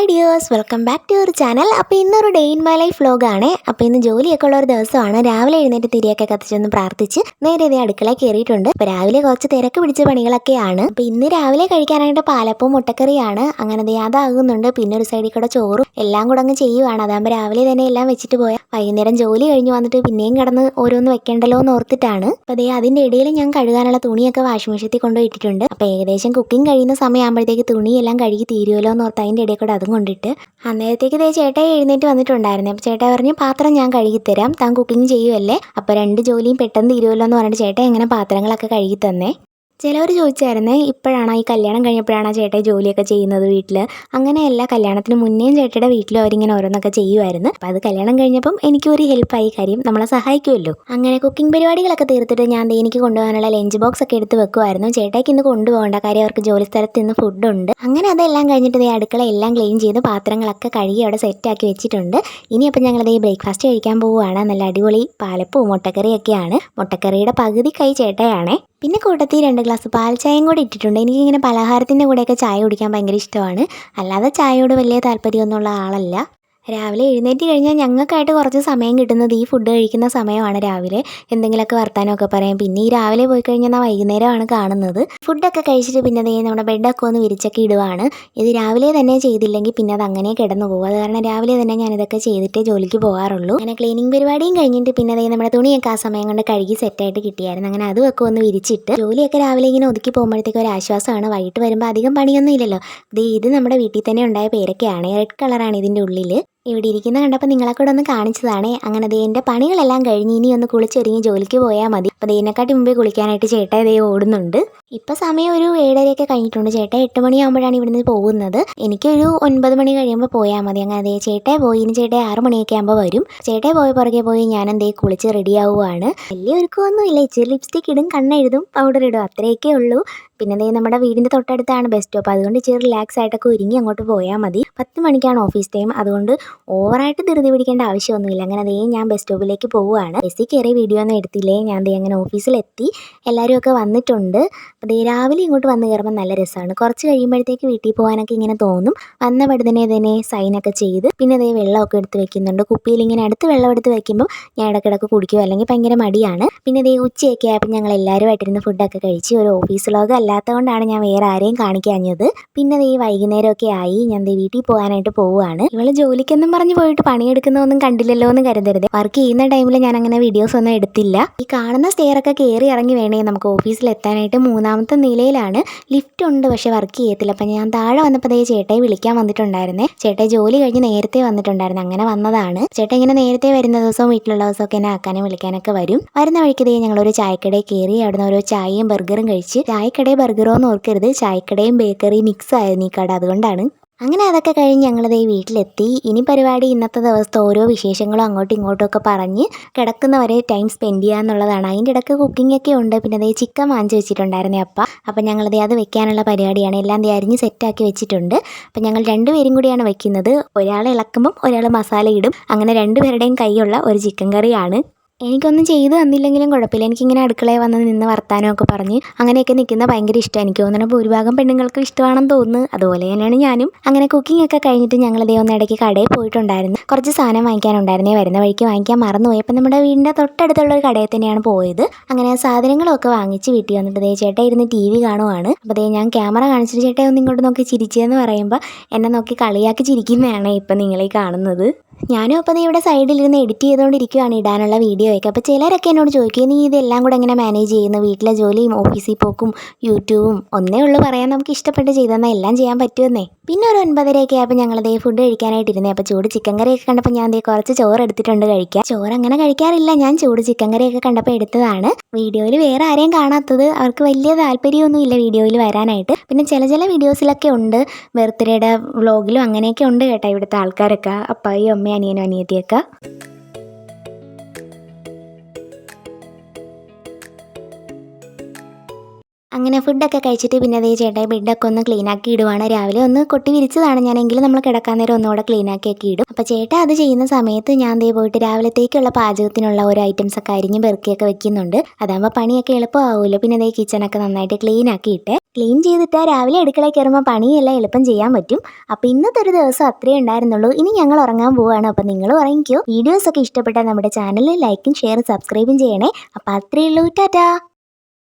Hi dears welcome back to your channel അപ്പോൾ ഇന്നൊരു day in my life വ്ലോഗാണ് അപ്പോൾ ഇന്ന് ജോലിയൊക്കെ ഉള്ള ഒരു ദിവസമാണ്. രാവിലെ എഴുന്നേറ്റ് തിരിയൊക്കെ കത്തിച്ചൊന്ന് പ്രാർത്ഥിച്ച് നേരെ ഇതേ അടുക്കള കയറിയിട്ടുണ്ട് അപ്പോൾ രാവിലെ കുറച്ച് തിരക്ക് പിടിച്ച പണികളൊക്കെയാണ്. അപ്പോൾ ഇന്ന് രാവിലെ കഴിക്കാനായിട്ട് പാലപ്പവും മുട്ടക്കറിയാണ്. അങ്ങനെ ദേ അതാകുന്നുണ്ട്. പിന്നെ ഒരു സൈഡിൽ കൂടെ ചോറും എല്ലാം കൂടെ അങ്ങ് ചെയ്യുവാണ്. അതാകുമ്പോൾ രാവിലെ തന്നെ എല്ലാം വെച്ചിട്ട് പോയാൽ വൈകുന്നേരം ജോലി കഴിഞ്ഞ് വന്നിട്ട് പിന്നെയും കിടന്ന് ഓരോന്ന് വെക്കേണ്ടല്ലോ എന്ന് ഓർത്തിട്ടാണ്. അപ്പോൾ ദേ അതിന്റെ ഇടയിൽ ഞാൻ കഴുകാനുള്ള തുണിയൊക്കെ വാഷിംഗ് മെഷീനിൽ കൊണ്ടുപോയി ഇട്ടിട്ടുണ്ട്. അപ്പോൾ ഏകദേശം കുക്കിംഗ് കഴിയുന്ന സമയമാകുമ്പോഴത്തേക്ക് തുണിയെല്ലാം കഴുകി തീരുമല്ലോ എന്ന് ഓർത്ത് അതിന്റെ ഇടയിൽ കൂടെ അതും കൊണ്ടിട്ട് അന്നേരത്തേക്ക് ഇതേ ചേട്ടായി എഴുന്നേറ്റ് വന്നിട്ടുണ്ടായിരുന്നു. അപ്പോൾ ചേട്ടാ പറഞ്ഞു പാത്രം ഞാൻ കഴുകിത്തരാം. താൻ കുക്കിംഗ് ചെയ്യുമല്ലേ അപ്പോൾ രണ്ട് ജോലിയും പെട്ടെന്ന് തീരുമല്ലോ എന്ന് പറഞ്ഞിട്ട് ചേട്ടാ എങ്ങനെ പാത്രങ്ങളൊക്കെ കഴുകി തന്നേ ചിലവർ ചോദിച്ചായിരുന്നേ ഇപ്പോഴാണോ ഈ കല്യാണം കഴിഞ്ഞപ്പോഴാണോ ചേട്ടൻ ജോലിയൊക്കെ ചെയ്യുന്നത് വീട്ടിൽ അങ്ങനെയല്ല കല്യാണത്തിന് മുന്നേയും ചേട്ടയുടെ വീട്ടിൽ അവരിങ്ങനെ ഓരോന്നൊക്കെ ചെയ്യുമായിരുന്നു അപ്പോൾ അത് കല്യാണം കഴിഞ്ഞപ്പം എനിക്കും ഒരു ഹെൽപ്പായി കാര്യം നമ്മളെ സഹായിക്കുമല്ലോ അങ്ങനെ കുക്കിംഗ് പരിപാടികളൊക്കെ തീർത്തിട്ട് ഞാൻ എനിക്ക് കൊണ്ടുപോകാനുള്ള ലഞ്ച് ബോക്സ് ഒക്കെ എടുത്ത് വെക്കുമായിരുന്നു ചേട്ടയ്ക്ക് ഇന്ന് കൊണ്ടുപോകേണ്ട. കാര്യം അവർക്ക് ജോലി സ്ഥലത്ത് ഇന്ന് ഫുഡുണ്ട് അങ്ങനെ അതെല്ലാം കഴിഞ്ഞിട്ട് ഈ അടുക്കള എല്ലാം ക്ലീൻ ചെയ്ത് പാത്രങ്ങളൊക്കെ കഴുകി അവിടെ സെറ്റാക്കി വെച്ചിട്ടുണ്ട്. ഇനി അപ്പം ഞങ്ങൾ ഈ ബ്രേക്ക്ഫാസ്റ്റ് കഴിക്കാൻ പോവുകയാണ് നല്ല അടിപൊളി പാലപ്പവും മുട്ടക്കറിയൊക്കെയാണ്. മുട്ടക്കറിയുടെ പകുതി കൈ ചേട്ടയാണേ. പിന്നെ കൂട്ടത്തിൽ രണ്ട് ഗ്ലാസ് പാൽ ചായയും കൂടി ഇട്ടിട്ടുണ്ട്. എനിക്കിങ്ങനെ പലഹാരത്തിന്റെ കൂടെയൊക്കെ ചായ കുടിക്കാൻ ഭയങ്കര ഇഷ്ടമാണ്. അല്ലാതെ ചായയോട് വലിയ താല്പര്യമൊന്നുമുള്ള ആളല്ല. രാവിലെ എഴുന്നേറ്റ് കഴിഞ്ഞാൽ ഞങ്ങൾക്കായിട്ട് കുറച്ച് സമയം കിട്ടുന്നത് ഈ ഫുഡ് കഴിക്കുന്ന സമയമാണ് രാവിലെ. എന്തെങ്കിലുമൊക്കെ വർത്താനമൊക്കെ പറയാം. പിന്നെ ഈ രാവിലെ പോയി കഴിഞ്ഞാൽ വൈകുന്നേരമാണ് കാണുന്നത്. ഫുഡൊക്കെ കഴിച്ചിട്ട് പിന്നെ ദേ നമ്മുടെ ബെഡൊക്കെ ഒന്ന് വിരിച്ചൊക്കെ ഇടുവാണ്. ഇത് രാവിലെ തന്നെ ചെയ്തില്ലെങ്കിൽ പിന്നെ അത് അങ്ങനെ കിടന്നു പോകും. അത് കാരണം രാവിലെ തന്നെ ഞാൻ ഇതൊക്കെ ചെയ്തിട്ടേ ജോലിക്ക് പോകാറുള്ളൂ. അങ്ങനെ ക്ലീനിങ് പരിപാടിയും കഴിഞ്ഞിട്ട് പിന്നെ ദേ നമ്മുടെ തുണിയൊക്കെ ആ സമയം കൊണ്ട് കഴുകി സെറ്റായിട്ട് കിട്ടിയായിരുന്നു. അങ്ങനെ അതുമൊക്കെ ഒന്ന് വിരിച്ചിട്ട് ജോലിയൊക്കെ രാവിലെ ഇങ്ങനെ ഒതുക്കി പോകുമ്പോഴത്തേക്ക് ഒരു ആശ്വാസമാണ്. വൈകിട്ട് വരുമ്പോൾ അധികം പണിയൊന്നും ഇല്ലല്ലോ. ഇത് നമ്മുടെ വീട്ടിൽ തന്നെ ഉണ്ടായ പേരൊക്കെയാണ്. റെഡ് കളറാണ് ഇതിന്റെ ഉള്ളിൽ ഇവിടെ ഇരിക്കുന്ന കണ്ടപ്പോൾ നിങ്ങളെ കൂടെ ഒന്ന് കാണിച്ചതാണേ. അങ്ങനെ ദേ എന്റെ പണികളെല്ലാം കഴിഞ്ഞ് ഇനി ഒന്ന് കുളിച്ചൊരുങ്ങി ജോലിക്ക് പോയാൽ മതി. അപ്പോൾ ദേ മുമ്പേ കുളിക്കാനായിട്ട് ചേട്ടാ ദേ ഓടുന്നുണ്ട്. ഇപ്പം സമയം ഒരു ഏഴരയൊക്കെ കഴിഞ്ഞിട്ടുണ്ട്. ചേട്ടാ എട്ട് മണിയാകുമ്പോഴാണ് ഇവിടുന്ന് പോകുന്നത്. എനിക്കൊരു ഒൻപത് മണി കഴിയുമ്പോൾ പോയാൽ മതി. അങ്ങനെ ദേ ചേട്ടേ പോയി. ഇനി ചേട്ടൻ ആറ് മണിയൊക്കെ ആകുമ്പോൾ വരും. ചേട്ടൻ പോയ പുറകെ പോയി ഞാൻ എന്തേ കുളിച്ച് റെഡി ആവുകയാണ് വലിയ ഒരുക്കമൊന്നും ഇല്ല ഇച്ചിരി ലിപ്സ്റ്റിക് ഇടും കണ്ണെഴുതും പൗഡർ ഇടും. അത്രയൊക്കെ ഉള്ളൂ. പിന്നെ ദേ നമ്മുടെ വീടിന്റെ തൊട്ടടുത്താണ് ബസ് സ്റ്റോപ്പ് അതുകൊണ്ട് ഇച്ചിരി റിലാക്സ് ആയിട്ടൊക്കെ ഒരുങ്ങി അങ്ങോട്ട് പോയാൽ മതി. പത്ത് മണിക്കാണ് ഓഫീസ് ടൈം അതുകൊണ്ട് ഓവറായിട്ട് ധൃതി പിടിക്കേണ്ട ആവശ്യമൊന്നുമില്ല. അങ്ങനെ അതേ ഞാൻ ബസ് സ്റ്റോപ്പിലേക്ക് പോവുകയാണ് ബസ്സിൽ കയറി വീഡിയോ ഒന്നും എടുത്തില്ലേ? ഞാൻ ദേ അങ്ങനെ ഓഫീസിലെത്തി എല്ലാവരും ഒക്കെ വന്നിട്ടുണ്ട്. അപ്പോൾ രാവിലെ ഇങ്ങോട്ട് വന്ന് കയറുമ്പോൾ നല്ല രസമാണ് കുറച്ച് കഴിയുമ്പോഴത്തേക്ക് വീട്ടിൽ പോകാനൊക്കെ ഇങ്ങനെ തോന്നും. വന്ന പടുതനെ തന്നെ സൈനൊക്കെ ചെയ്ത് പിന്നെ അതേ വെള്ളമൊക്കെ എടുത്ത് വെക്കുന്നുണ്ട്. കുപ്പിയിൽ ഇങ്ങനെ അടുത്ത് വെള്ളം എടുത്ത് വെക്കുമ്പോൾ ഞാൻ ഇടയ്ക്കിടയ്ക്ക് കുടിക്കുമോ അല്ലെങ്കിൽ ഭയങ്കര മടിയാണ്. പിന്നെ അതേ ഉച്ചയൊക്കെ ആയപ്പോൾ ഞങ്ങൾ എല്ലാവരുമായിട്ടിരുന്ന് ഫുഡൊക്കെ കഴിച്ച് ഒരു ഓഫീസ് ലോഗ് അല്ലാത്തതുകൊണ്ടാണ് ഞാൻ വേറെ ആരെയും കാണിക്കാഞ്ഞത്. പിന്നെ അതേ വൈകുന്നേരമൊക്കെ ആയി. ഞാൻ ദേ വീട്ടിൽ പോകാനായിട്ട് പോവുകയാണ്. ഇവൾ ജോലിക്കെന്നും പറഞ്ഞ് പോയിട്ട് പണിയെടുക്കുന്നതൊന്നും കണ്ടില്ലല്ലോ എന്ന് കരുതരുത്. വർക്ക് ചെയ്യുന്ന ടൈമിൽ ഞാൻ അങ്ങനെ വീഡിയോസ് ഒന്നും എടുത്തില്ല. ഈ കാണുന്ന സ്റ്റെയറൊക്കെ കയറി ഇറങ്ങി വേണേ നമുക്ക് ഓഫീസിൽ എത്താനായിട്ട് മൂന്നാമത്തെ നിലയിലാണ് ലിഫ്റ്റ് ഉണ്ട് പക്ഷേ വർക്ക് ചെയ്യത്തില്ല. അപ്പം ഞാൻ താഴെ വന്നപ്പോൾ ദേ ചേട്ടായി വിളിക്കാൻ വന്നിട്ടുണ്ടായിരുന്നേ. ചേട്ടായി ജോലി കഴിഞ്ഞ് നേരത്തെ വന്നിട്ടുണ്ടായിരുന്നു. അങ്ങനെ വന്നതാണ്. ചേട്ടൻ ഇങ്ങനെ നേരത്തെ വരുന്ന ദിവസവും വീട്ടിലുള്ള ദിവസമൊക്കെ എന്നെ ആക്കാനും വിളിക്കാനൊക്കെ വരും. വരുന്ന വഴിക്ക് ദേ ഞങ്ങളൊരു ചായക്കടയിൽ കയറി അവിടുന്ന് ഓരോ ചായയും ബർഗറും കഴിച്ച് ചായക്കടയും ബർഗറോ എന്ന് ഓർക്കരുത്. ചായക്കടയും ബേക്കറിയും മിക്സ് ആയിരുന്നു ഈ കട. അതുകൊണ്ടാണ് അങ്ങനെ അതൊക്കെ കഴിഞ്ഞ് ഞങ്ങളിതേ വീട്ടിലെത്തി. ഇനി പരിപാടി ഇന്നത്തെ ദിവസത്തെ ഓരോ വിശേഷങ്ങളും അങ്ങോട്ടും ഇങ്ങോട്ടും ഒക്കെ പറഞ്ഞ് കിടക്കുന്നവരെ ടൈം സ്പെൻഡ് ചെയ്യുക എന്നുള്ളതാണ് അതിന്റെ ഇടയ്ക്ക് കുക്കിംഗ് ഒക്കെ ഉണ്ട്. പിന്നെ അതേ ചിക്കൻ വാങ്ങിച്ച് വെച്ചിട്ടുണ്ടായിരുന്നേ അപ്പം. അപ്പം ഞങ്ങളിതേ അത് വെക്കാനുള്ള പരിപാടിയാണ്. എല്ലാം അരിഞ്ഞ് സെറ്റാക്കി വെച്ചിട്ടുണ്ട്. അപ്പം ഞങ്ങൾ രണ്ടുപേരും കൂടിയാണ് വെക്കുന്നത്. ഒരാൾ ഇളക്കുമ്പം ഒരാൾ മസാല ഇടും. അങ്ങനെ രണ്ടുപേരുടെയും കൈയുള്ള ഒരു ചിക്കൻ കറിയാണ് എനിക്കൊന്നും ചെയ്തു തന്നില്ലെങ്കിലും കുഴപ്പമില്ല. എനിക്കിങ്ങനെ അടുക്കളയിൽ വന്ന് നിന്ന് വർത്താനമൊക്കെ പറഞ്ഞ് അങ്ങനെയൊക്കെ നിൽക്കുന്ന ഭയങ്കര ഇഷ്ടം എനിക്ക് തോന്നുന്നു ഭൂരിഭാഗം പെണ്ണുങ്ങൾക്ക് ഇഷ്ടമാണെന്ന് തോന്നുന്നു. അതുപോലെ തന്നെയാണ് ഞാനും. അങ്ങനെ കുക്കിംഗ് ഒക്കെ കഴിഞ്ഞിട്ട് ഞങ്ങൾ ഇതേ ഒന്ന് ഇടയ്ക്ക് കടയിൽ പോയിട്ടുണ്ടായിരുന്നു. കുറച്ച് സാധനം വാങ്ങിക്കാനുണ്ടായിരുന്നേ. വരുന്ന വഴിക്ക് വാങ്ങിക്കാൻ മറന്നുപോയി. അപ്പം നമ്മുടെ വീടിന്റെ തൊട്ടടുത്തുള്ള ഒരു കടയിൽ തന്നെയാണ് പോയത്. അങ്ങനെ സാധനങ്ങളൊക്കെ വാങ്ങിച്ച് വീട്ടിൽ വന്നിട്ട് ദേ ചേട്ടാ ഇരുന്ന് ടി വി കാണുവാണ്. അപ്പോൾ ദേ ഞാൻ ക്യാമറ കാണിച്ചിട്ട് ചേട്ടാ ഒന്ന് ഇങ്ങോട്ട് നോക്കി ചിരിച്ചതെന്ന് പറയുമ്പോൾ എന്നെ നോക്കി കളിയാക്കി ചിരിക്കുന്നതാണ് ഇപ്പം നിങ്ങളീ കാണുന്നത്. ഞാനും അപ്പോൾ നീ ഇവിടെ സൈഡിലിരുന്ന് എഡിറ്റ് ചെയ്തുകൊണ്ടിരിക്കുകയാണ് ഇടാനുള്ള വീഡിയോയൊക്കെ അപ്പോൾ ചിലരൊക്കെ എന്നോട് ചോദിക്കും നീ ഇതെല്ലാം കൂടെ എങ്ങനെ മാനേജ് ചെയ്യുന്നു? വീട്ടിലെ ജോലിയും ഓഫീസിൽ പോക്കും യൂട്യൂബും ഒന്നേ ഉള്ളൂ പറയാൻ നമുക്ക് ഇഷ്ടപ്പെട്ട് ചെയ്തെന്നാൽ എല്ലാം ചെയ്യാൻ പറ്റുമെന്നേ. പിന്നെ ഒരു ഒൻപതരയൊക്കെ ആയപ്പോൾ ഞങ്ങൾ ദേ ഫുഡ് കഴിക്കാനായിട്ട് ഇരുന്നേ അപ്പോൾ ചൂട് ചിക്കൻ കറിയൊക്കെ കണ്ടപ്പോൾ ഞാൻ ദേ കുറച്ച് ചോറ് എടുത്തിട്ടുണ്ട് കഴിക്കാം ചോറ് അങ്ങനെ കഴിക്കാറില്ല. ഞാൻ ചൂട് ചിക്കൻ കറിയൊക്കെ കണ്ടപ്പോൾ എടുത്തതാണ്. വീഡിയോയിൽ വേറെ ആരെയും കാണാത്തത് അവർക്ക് വലിയ താല്പര്യമൊന്നുമില്ല വീഡിയോയിൽ വരാനായിട്ട്. പിന്നെ ചില ചില വീഡിയോസിലൊക്കെ ഉണ്ട്. ബർത്ത്ഡേയുടെ വ്ളോഗിലും അങ്ങനെയൊക്കെ ഉണ്ട് കേട്ടോ ഇവിടുത്തെ ആൾക്കാരൊക്കെ. അപ്പായും അമ്മയും അനിയനും അനിയത്തിയൊക്കെ. അങ്ങനെ ഫുഡൊക്കെ കഴിച്ചിട്ട് പിന്നെ അതേ ചേട്ടായി ബെഡൊക്കെ ഒന്ന് ക്ലീൻ ആക്കി ഇടുവാണ്. രാവിലെ ഒന്ന് കൊട്ടി വിരിച്ചതാണ്. ഞാനെങ്കിലും നമ്മൾ കിടക്കാൻ നേരം ഒന്നുകൂടെ ക്ലീൻ ആക്കിയൊക്കെ ഇടും. അപ്പോൾ ചേട്ടാ അത് ചെയ്യുന്ന സമയത്ത് ഞാൻ ദേ പോയിട്ട് രാവിലത്തേക്കുള്ള പാചകത്തിനുള്ള ഓരോ ഐറ്റംസ് ഒക്കെ അരിഞ്ഞ് പെറുക്കിയൊക്കെ വെക്കുന്നുണ്ട്. അതാകുമ്പോൾ പണിയൊക്കെ എളുപ്പമാവുമല്ലോ. പിന്നെ അതേ കിച്ചണൊക്കെ നന്നായിട്ട് ക്ലീൻ ആക്കിയിട്ട് ക്ലീൻ ചെയ്തിട്ട് രാവിലെ അടുക്കളയിൽ കയറുമ്പോൾ പണിയെല്ലാം എളുപ്പം ചെയ്യാൻ പറ്റും. അപ്പോൾ ഇന്നത്തെ ഒരു ദിവസം അത്രേ ഉണ്ടായിരുന്നുള്ളൂ. ഇനി ഞങ്ങൾ ഉറങ്ങാൻ പോവുകയാണ് അപ്പോൾ നിങ്ങൾ ഉറങ്ങിക്കോ. വീഡിയോസൊക്കെ ഇഷ്ടപ്പെട്ടാൽ നമ്മുടെ ചാനൽ ലൈക്കും ഷെയറും സബ്സ്ക്രൈബും ചെയ്യണേ. അപ്പോൾ അത്രേ ഉള്ളൂ. ടാറ്റാ.